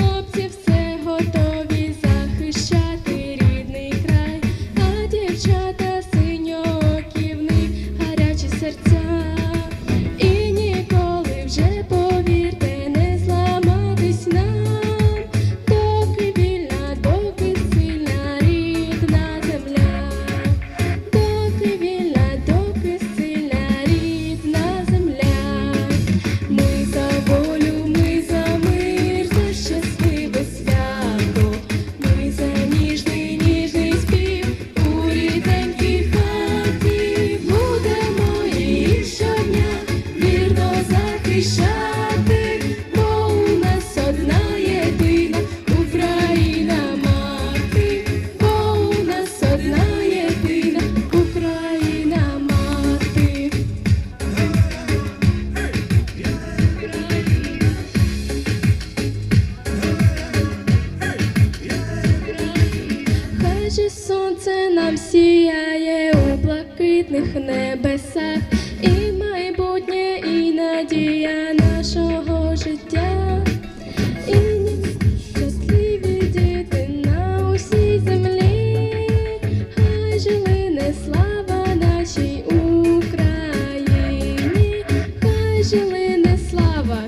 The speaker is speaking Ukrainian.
minutes захищати, бо у нас одна єдина Україна мати, бо нас одна єдина Україна мати. Хай же сонце нам сіяє у блакитних небесах трагедія нашого життя. І щасливі діти на усій землі. Хай жили не слава нашій Україні, хай жили не слава.